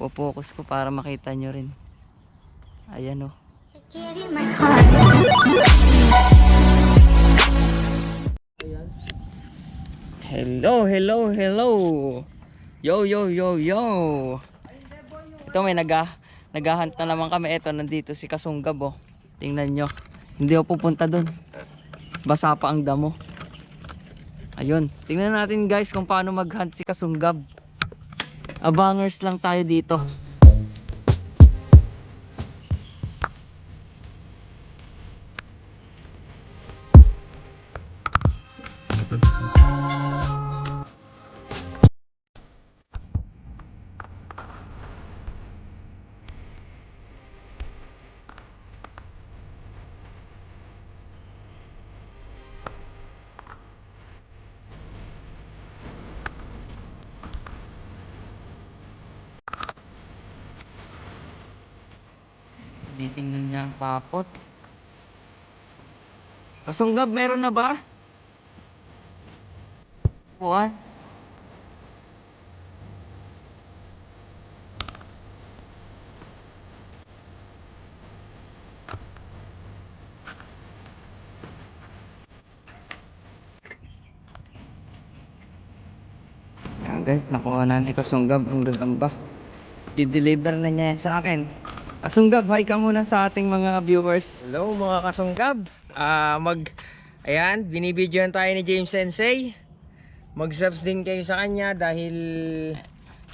Popokus ko para makita nyo rin. Ayan oh. My heart. Hello, hello, hello. Yo, yo, yo, yo. Ito may naga, naghahunt na naman kami. Ito, nandito si Kasunggab oh. Tingnan nyo. Hindi ako pupunta dun. Basa pa ang damo. Ayun. Tingnan natin guys kung paano maghunt si Kasunggab. Abangers lang tayo dito. Titingnan niya ang papot. Kasunggab, meron na ba? Buwan? Yan guys, nakuha na ni Kasunggab ang gagamba. Di-deliver na niya sa akin. Kasunggab, hi ka muna sa ating mga viewers. Hello mga kasunggab. Ah, mag Ayan, binibidyoan tayo ni James Sensei. Mag-subs din kayo sa kanya dahil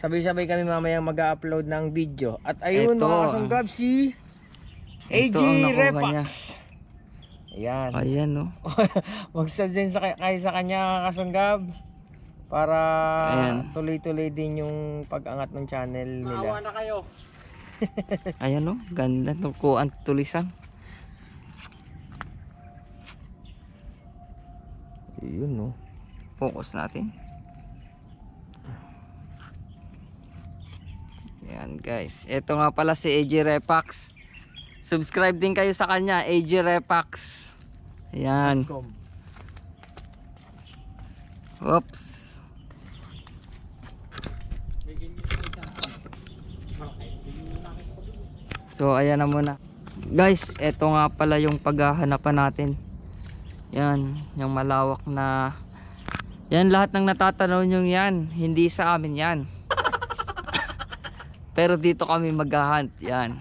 sabay-sabay kami mamayang mag-upload ng video. At ayun Ito, mga ah. kasunggab si AG Repax. niya. Ayan. Ayan no. Mag-subs din sa, kayo sa kanya kasunggab para tuloy-tuloy din yung pag-angat ng channel nila. na kayo. Ayan no. Ganda. Tukuan tulisan. Yun no. Focus natin. Ayan guys. Ito nga pala si AJ Repax. Subscribe din kayo sa kanya. AJ Repax. Ayan. Oops. So ayan na muna. Guys, ito nga pala yung paghahanapan natin. Yan, yung malawak na Yan lahat ng natatanaw nyo yan, hindi sa amin yan. Pero dito kami maghahunt, yan.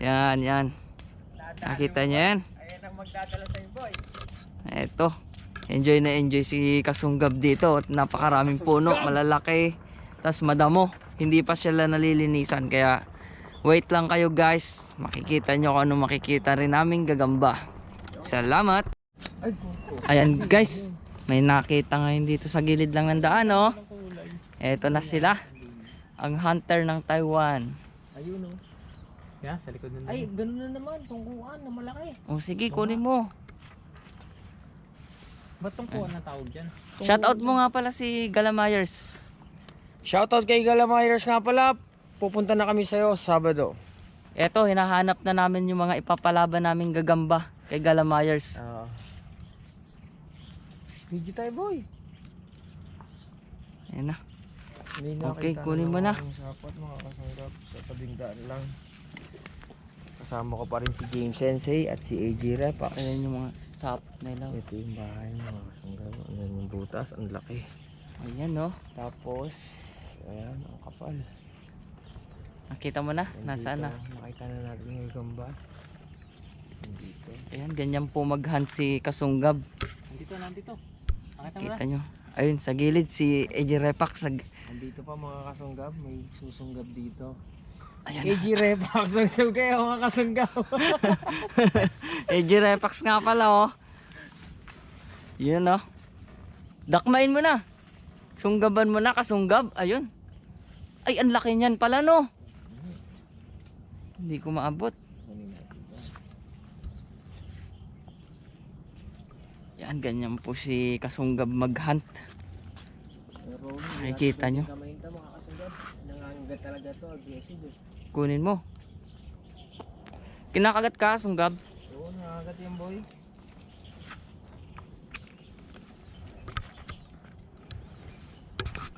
Yan, yan. Nakita nyo yan? Ayan ang magdadala sa boy. Eto. Enjoy na enjoy si Kasunggab dito. At Napakaraming puno, malalaki. tas madamo. Hindi pa sila nalilinisan. Kaya wait lang kayo guys. Makikita nyo kung ano makikita rin namin gagamba. Salamat. Ayan guys. May nakita ngayon dito sa gilid lang ng daan oh. Eto na sila. Ang hunter ng Taiwan. Ayun oh. Yeah, sa likod ng Ay, ganun na naman. Tungkuan na malaki. O sige, kunin mo. Ba't tong kuha na tawag dyan? Shoutout mo nga pala si Galamayers. Shoutout kay Galamayers nga pala. Pupunta na kami sa'yo Sabado. Eto, hinahanap na namin yung mga ipapalaban naming gagamba kay Galamayers. Ah. Video tayo boy. Ayan na. May Okay, nakita kunin mo na. akong Sapat mga kasanggap sa tabing daan lang. Kasama ko pa rin si James Sensei at si AJ Repa. Ayan yung mga sap nila. Ito yung bahay mga kasanggap. Ayan yung butas. Ang laki. Ayan no. Tapos, ayan, ang kapal. Nakita mo na? Nandito, Nasaan na? Nakita na natin yung gamba. Nandito. Ayan, ganyan po maghunt si Kasunggab. Nandito, nandito. Nakita mo na? Nyo. Ayun, sa gilid si AJ Repax nag... Nandito pa mga kasunggab. May susunggab dito. Ayan AJ Repax. Nagsug kayo mga kasunggab. AJ Repax nga pala oh. Yun oh. Dakmain mo na. Sunggaban mo na, kasunggab. Ayun. Ay, ang laki niyan pala no. Hindi ko maabot. Yan, ganyan po si kasunggab maghunt. Nakikita nyo. Kasunggab. Kunin mo. Kinakagat ka, sunggab. Oo, nangangagat yung boy.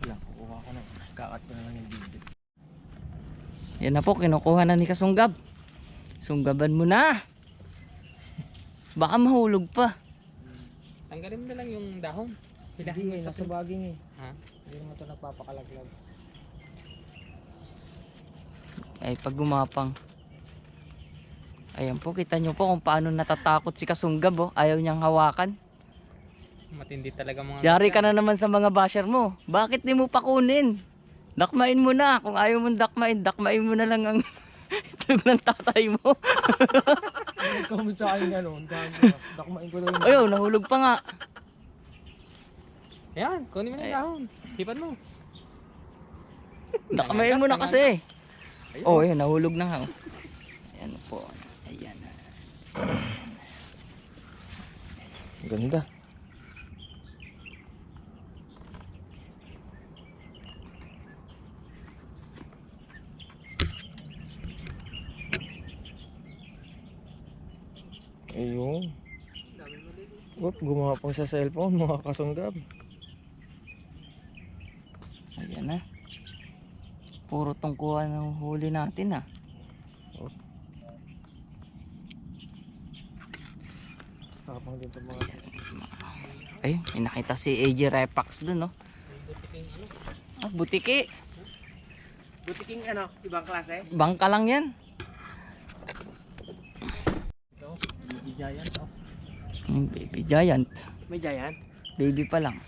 Lang, kukuha ko na. Kakat ko na lang yung video. Yan na po, kinukuha na ni Kasunggab. Sunggaban mo na. Baka mahulog pa. Tanggalin mo na lang yung dahon. Hilahin Hindi mo eh, sa nasa baging eh. Ha? Hindi naman ito nagpapakalaglag. Ay, pag gumapang. Ayan po, kita nyo po kung paano natatakot si Kasunggab. Oh. Ayaw niyang hawakan. Matindi talaga mga Yari ka na naman sa mga basher mo. Bakit di mo pa kunin? Dakmain mo na. Kung ayaw mong dakmain, dakmain mo na lang ang itlog ng tatay mo. Comment sa akin gano'n. Dakmain ko daw yung... Ayaw, nahulog pa nga. Yan, kunin mo na yung dahon. Hipan mo. Dakmain mo na kasi. Oh, ayun, nahulog na nga. oh. Ayan po. Ayan. Ganda. Ayun. Whoop, gumapang sa cellphone mga kasunggab. Ayan na. Puro tungkuhan ng huli natin ah. Tapang dito mga Ay, may nakita si AJ Repax dun, no? Ah, butiki. Butiking ano, ibang klase? Bangka lang yan. Ito, giant. Oh. Hmm, baby giant. May giant? Baby pa lang.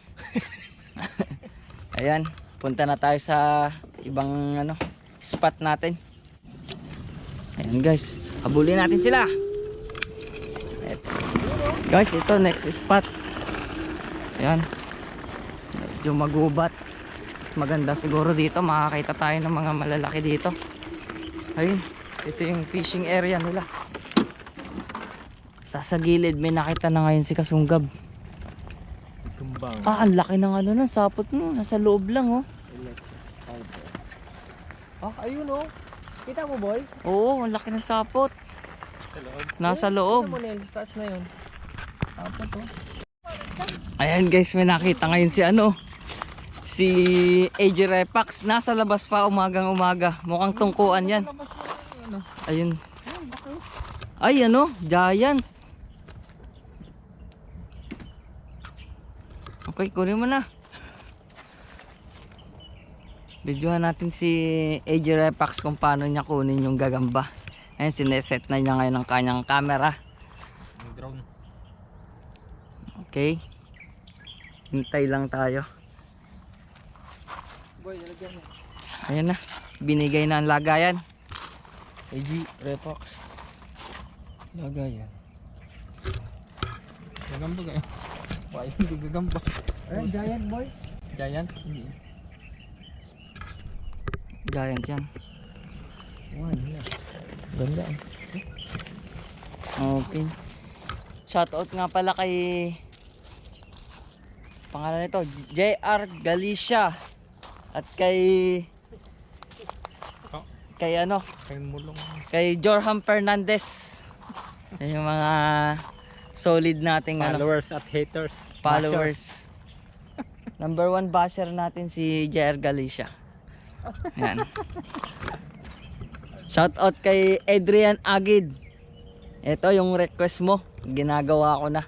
Ayan, punta na tayo sa ibang ano, spot natin. Ayan guys, habulin natin sila. Eto. Guys, ito next spot. Ayan. Medyo magubat. Mas maganda siguro dito, makakita tayo ng mga malalaki dito. Ayun, ito yung fishing area nila. Sa sa gilid may nakita na ngayon si Kasunggab. Tumbang. Ah, ang laki ng ano nun, sapot mo. Nasa loob lang, oh. Ah, ayun oh. Kita mo boy? Oo, ang laki ng sapot. Nasa Kita loob. mo Nel, taas na yun. Apat oh. Ayan guys, may nakita ngayon si ano. Si AJ Repax. Nasa labas pa umagang umaga. Mukhang tungkuan yan. Ano. Ayun. Ay, ano? Giant. Okay, kunin mo na. Videohan natin si AJ Repax kung paano niya kunin yung gagamba. Ayun, sineset na niya ngayon ang kanyang camera. Drone. Okay. Hintay lang tayo. Boy, nalagyan mo. Ayan na. Binigay na ang lagayan. AG, Repox. Lagayan. Gagamba kayo. Why hindi gagamba? Eh, giant boy. Giant? Giant yan. One, yeah. Ganda ah. Okay. Shoutout nga pala kay pangalan nito JR Galicia at kay Oh. kay ano Kay mulong. kay Jorham Fernandez Yan yung mga solid nating ano, Followers at haters. followers. Number one basher natin si JR Galicia. Yan. Shoutout kay Adrian Agid. Ito yung request mo. Ginagawa ko na.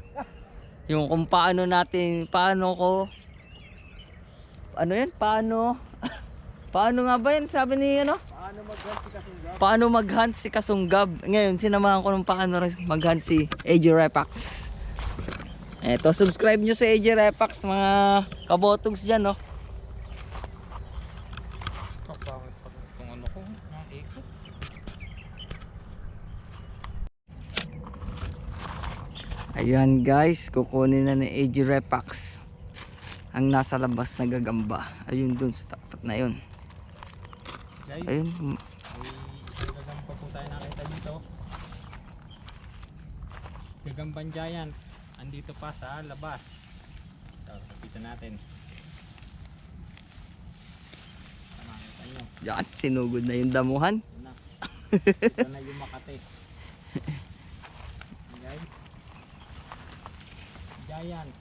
Yung kung paano natin paano ko ano yan paano? Paano nga ba yan sabi ni ano Paano mag-hunt si Kasunggab? paano mag-hunt si Kasunggab ngayon sinamahan ko ng paano mag-hunt si AJ Repax eto subscribe nyo sa AJ Repax mga kabotogs dyan no bakit pag kung ano ko? Ang ikot. Ayan guys, kukunin na ni AG Repax ang nasa labas na gagamba. Ayun dun sa tapat na yun. Guys, Ayun, may gagamba po tayo nakita dito. Gagambang giant. Andito pa sa labas. Ito, kapitan natin. Tama, kita nyo. yan, sinugod na yung damuhan. Ito na. Ito na yung Makati. Guys. Giant.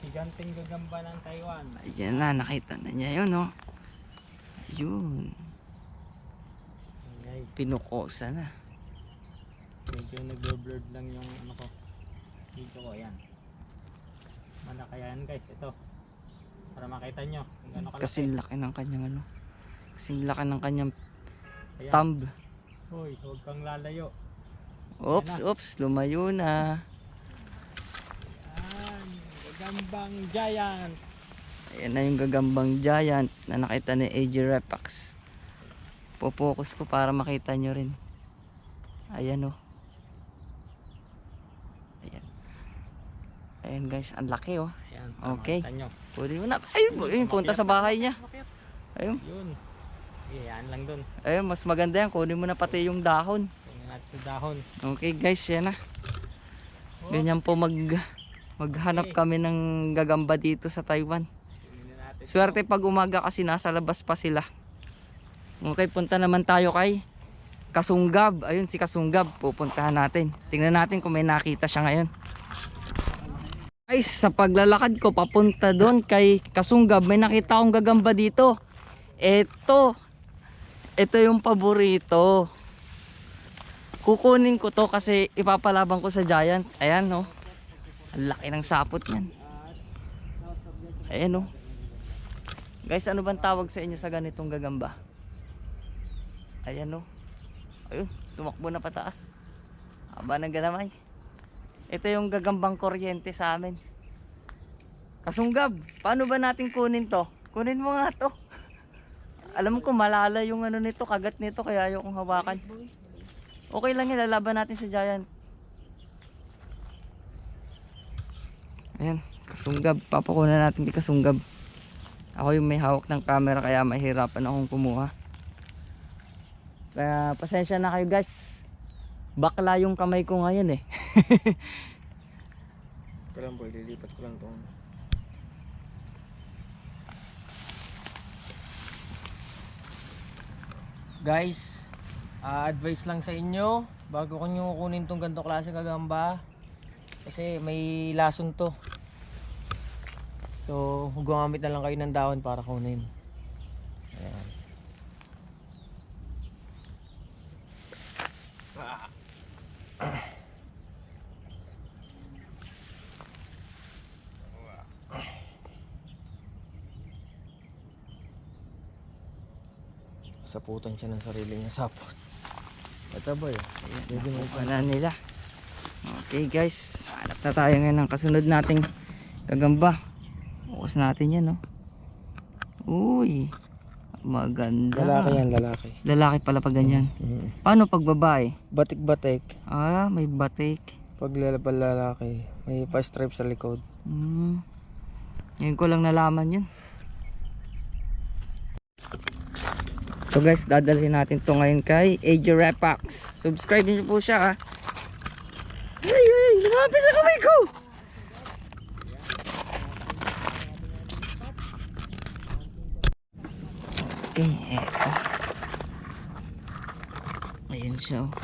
Higanting gagamba ng Taiwan. Ayan na, nakita na niya yun, no? Yun. Pinukosa na. Medyo nag-blurred lang yung ano ko. Video ko, ayan. Malaki yan guys, ito. Para makita nyo kalaki. Kasing laki ng kanyang ano. Kasing laki ng kanyang Ayan. thumb. Hoy, huwag kang lalayo. Oops, oops, lumayo na. Ayan, gagambang giant. Ayan na yung gagambang giant na nakita ni AJ Repax. Popokus ko para makita nyo rin. Ayan o. Ayan. Ayan guys, ang laki oh. Ayan, Okay. Pwede mo na. Ayun, ayun punta sa bahay niya. Ayun. Yun. Ayan lang dun. Ayun, mas maganda yan. Kunin mo na pati yung dahon. Natin sa dahon. Okay guys, yan na. Ganyan po mag maghanap kami ng gagamba dito sa Taiwan. Swerte pag umaga kasi nasa labas pa sila. Okay, punta naman tayo kay Kasunggab. Ayun si Kasunggab. Pupuntahan natin. Tingnan natin kung may nakita siya ngayon. Guys, sa paglalakad ko papunta doon kay Kasunggab, may nakita akong gagamba dito. Ito. Ito yung paborito. Kukunin ko to kasi ipapalaban ko sa giant. Ayan no. Ang laki ng sapot yan. Ayan no. Guys, ano bang tawag sa inyo sa ganitong gagamba? Ayan no. Ayun, tumakbo na pataas. Aba ng ganamay. Ito yung gagambang kuryente sa amin. Kasunggab, paano ba natin kunin to? Kunin mo nga to. Alam ko malala yung ano nito, kagat nito kaya ayokong hawakan. Okay lang yan, lalaban natin sa giant. Ayan, kasunggab. Papakunan natin kay kasunggab. Ako yung may hawak ng camera kaya mahirapan akong kumuha. Kaya pasensya na kayo guys. Bakla yung kamay ko ngayon eh. Lang boy, lilipat ko lang itong Guys, ah, advice lang sa inyo bago ko nyo kunin tong ganito klase kagamba kasi may lason to. So, gumamit na lang kayo ng dahon para kunin. Ayan. Saputan siya ng sarili niya sapot. Ito boy, pwede mo Wala nila. Okay guys, hanap na tayo ngayon ng kasunod nating gagamba. Focus natin yan no. Uy, maganda. Lalaki yan, lalaki. Lalaki pala pag ganyan. Mhm. Paano pag babae? Batik-batik. Ah, may batik. Pag lalabal lalaki, may pa stripe sa likod. Hmm. Ngayon ko lang nalaman yun. So guys, dadalhin natin to ngayon kay AJ Repax. Subscribe niyo po siya ha. Ay, ay, lumapit sa kamay ko! Okay, eto. Ayan siya. oh.